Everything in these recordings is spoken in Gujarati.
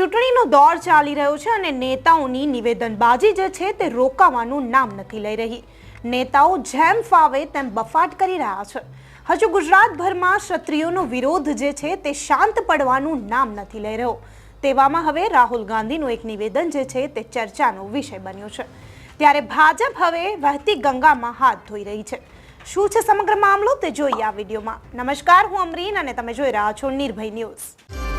ચૂંટણીનો દોર ચાલી રહ્યો છે અને નેતાઓની નિવેદનબાજી જે છે તે રોકાવાનું નામ નથી લઈ રહી. નેતાઓ જેમ ફાવે તેમ બફાટ કરી રહ્યા છે. હજુ ગુજરાતભરમાં ક્ષત્રિયોનો વિરોધ જે છે તે શાંત પડવાનું નામ નથી લઈ રહ્યો. તેવામાં હવે રાહુલ ગાંધીનું એક નિવેદન જે છે તે ચર્ચાનો વિષય બન્યો છે. ત્યારે ભાજપ હવે વહેતી ગંગામાં હાથ ધોઈ રહી છે. શું છે સમગ્ર મામલો તે જોઈએ આ વિડીયોમાં. નમસ્કાર, હું અમરીન અને તમે જોઈ રહ્યા છો નિર્ભય ન્યૂઝ.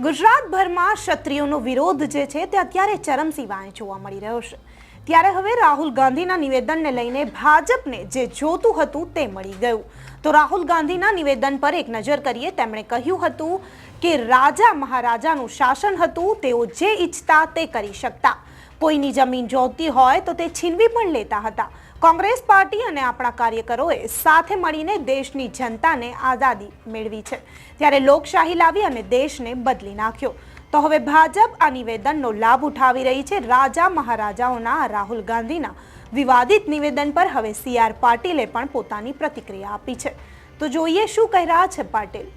ગુજરાતભરમાં ક્ષત્રિયોનો વિરોધ જે છે તે અત્યારે ચરમસીમાએ જોવા મળી રહ્યો છે. ત્યારે હવે રાહુલ ગાંધીના નિવેદનને લઈને ભાજપને જે જોતું હતું તે મળી ગયું. તો રાહુલ ગાંધીના નિવેદન પર એક નજર કરીએ. તેમણે કહ્યું હતું કે રાજા મહારાજાનું શાસન હતું, તેઓ જે ઈચ્છતા તે કરી શકતા. કોઈની જમીન જોતી હોય તો તે છીનવી પણ લેતા હતા. કોંગ્રેસ પાર્ટી અને આપણા કાર્યકરોએ સાથે મળીને દેશની જનતાને આઝાદી મેળવી છે. ત્યારે લોકશાહી લાવી અને દેશને બદલી નાખ્યો. તો હવે ભાજપ આ નિવેદનનો લાભ ઉઠાવી રહી છે રાજા મહારાજાઓના રાહુલ ગાંધીના. વિવાદિત નિવેદન પર હવે સી આર પાટીલે પણ પોતાની પ્રતિક્રિયા આપી છે. તો જોઈએ શું કહી રહ્યા છે પાટીલ.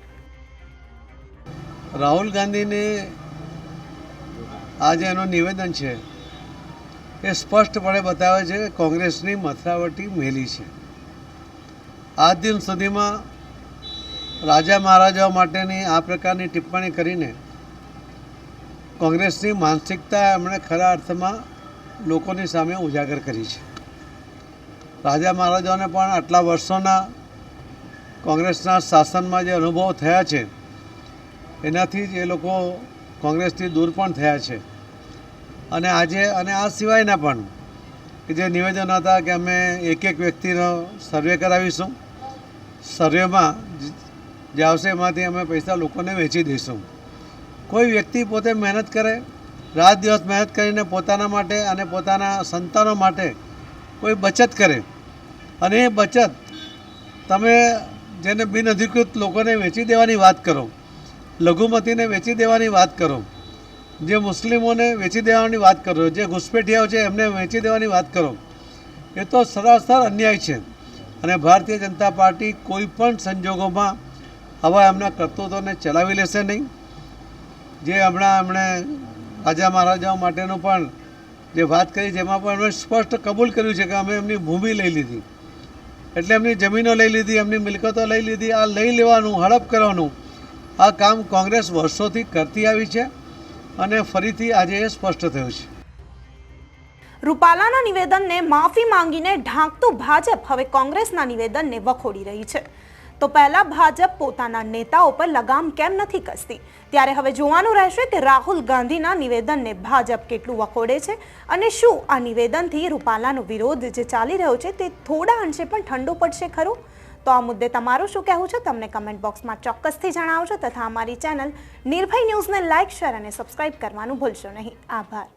રાહુલ ગાંધીને આજે એનું નિવેદન છે. એ સ્પષ્ટપણે બતાવે છે કે કોંગ્રેસની મથરાવટી મેલી છે. આજ દિન સુધીમાં રાજા મહારાજાઓ માટેની આ પ્રકારની ટિપ્પણી કરીને કોંગ્રેસની માનસિકતા એમણે ખરા અર્થમાં લોકોની સામે ઉજાગર કરી છે. રાજા મહારાજાઓને પણ આટલા વર્ષોના કોંગ્રેસના શાસનમાં જે અનુભવ થયા છે, એનાથી જ એ લોકો કોંગ્રેસથી દૂર પણ થયા છે. અને આજે અને આ સિવાયના પણ કે જે નિવેદન હતા કે અમે એક એક વ્યક્તિનો સર્વે કરાવીશું. સર્વેમાં જે આવશે એમાંથી અમે પૈસા લોકોને વેચી દઈશું. કોઈ વ્યક્તિ પોતે મહેનત કરે, રાત દિવસ મહેનત કરીને પોતાના માટે અને પોતાના સંતાનો માટે કોઈ બચત કરે. અને એ બચત તમે જેને બિનઅધિકૃત લોકોને વેચી દેવાની વાત કરો, લઘુમતીને વેચી દેવાની વાત કરો જે મુસ્લિમોને વેચી દેવાની વાત કરો, જે ઘુસપેઠિયાઓ છે એમને વેચી દેવાની વાત કરો, એ તો સરાસર અન્યાય છે. અને ભારતીય જનતા પાર્ટી કોઈ પણ સંજોગોમાં આવા એમના કરતૂતોને ચલાવી લેશે નહીં. જે હમણાં એમણે રાજા મહારાજાઓ માટેનું પણ જે વાત કરી, જેમાં પણ એમણે સ્પષ્ટ કબૂલ કર્યું છે કે અમે એમની ભૂમિ લઈ લીધી. એટલે એમની જમીનો લઈ લીધી, એમની મિલકતો લઈ લીધી, આ લઈ લેવાનું, હડપ કરવાનું, આ કામ કોંગ્રેસ વર્ષોથી કરતી આવી છે. અને ફરીથી આજે સ્પષ્ટ થયું છે. રૂપાલાના નિવેદનને માફી માંગીને ઢાંકતું ભાજપ હવે કોંગ્રેસના નિવેદનને વખોડી રહી છે. તો પહેલા ભાજપ પોતાના નેતાઓ પર લગામ કેમ નથી કસતી ત્યારે હવે જોવાનું રહેશે કે રાહુલ ગાંધીના નિવેદનને ભાજપ કેટલું વખોડે છે અને શું આ નિવેદનથી રૂપાલાનો વિરોધ જે ચાલી રહ્યો છે તે થોડા અંશે પણ ઠંડો પડશે ખરું? તો આ મુદ્દે તમારું શું કહેવું છે? તમને કમેન્ટ બોક્સમાં ચોક્કસથી જણાવજો તથા અમારી ચેનલ નિર્ભય ન્યૂઝને લાઇક શેર અને સબસ્ક્રાઇબ કરવાનું ભૂલશો નહીં. આભાર.